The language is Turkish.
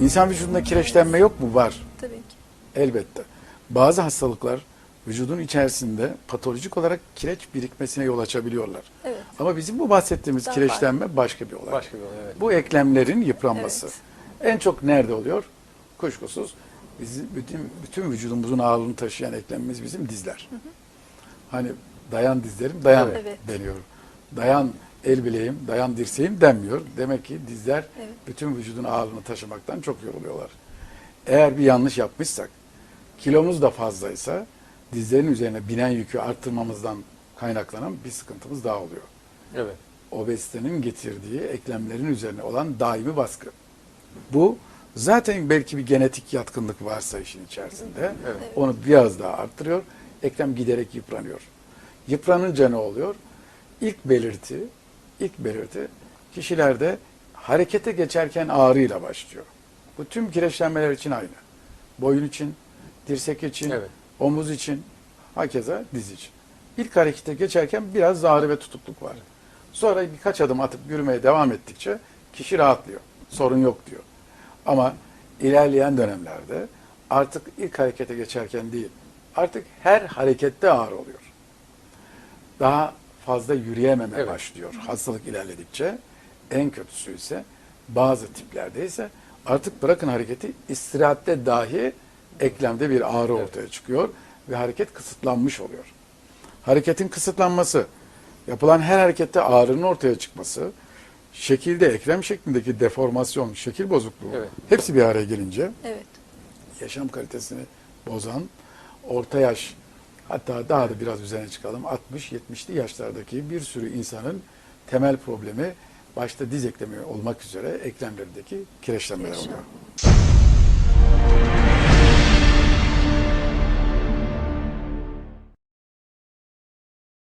İnsan vücudunda kireçlenme yok mu? Var. Tabii ki. Elbette. Bazı hastalıklar vücudun içerisinde patolojik olarak kireç birikmesine yol açabiliyorlar. Evet. Ama bizim bu bahsettiğimiz Daha kireçlenme başka bir olay. Başka bir olay evet. Bu eklemlerin yıpranması. Evet. En çok nerede oluyor? Kuşkusuz bizim bütün, bütün vücudumuzun ağırlığını taşıyan eklemimiz bizim dizler. Hani dayan dizlerim, dayan Evet. deniyor. Dayan el bileğim, dayan dirseğim denmiyor. Demek ki dizler Evet. bütün vücudun ağırlığını taşımaktan çok yoruluyorlar. Eğer bir yanlış yapmışsak, kilomuz da fazlaysa dizlerin üzerine binen yükü arttırmamızdan kaynaklanan bir sıkıntımız daha oluyor. Evet. Obezitenin getirdiği eklemlerin üzerine olan daimi baskı. Bu zaten belki bir genetik yatkınlık varsa işin içerisinde Evet. onu biraz daha arttırıyor. Eklem giderek yıpranıyor. Yıpranınca ne oluyor? İlk belirti, ilk belirti kişilerde harekete geçerken ağrıyla başlıyor. Bu tüm kireçlenmeler için aynı. Boyun için, dirsek için, Evet. omuz için, hakeza diz için. İlk harekete geçerken biraz ağrı ve tutukluk var. Sonra birkaç adım atıp yürümeye devam ettikçe kişi rahatlıyor. Sorun yok diyor. Ama ilerleyen dönemlerde artık ilk harekete geçerken değil, artık her harekette ağrı oluyor. Daha fazla yürüyememe Evet. başlıyor hastalık ilerledikçe. En kötüsü ise bazı tiplerde ise artık bırakın hareketi istirahatte dahi eklemde bir ağrı Evet. ortaya çıkıyor ve hareket kısıtlanmış oluyor. Hareketin kısıtlanması, yapılan her harekette ağrının ortaya çıkması, şekilde eklem şeklindeki deformasyon, şekil bozukluğu Evet. hepsi bir araya gelince Evet. yaşam kalitesini bozan orta yaş hatta daha da biraz üzerine çıkalım 60-70'li yaşlardaki bir sürü insanın temel problemi başta diz eklemi olmak üzere eklemlerindeki kireçlenmeler Kireçlenme. oluyor.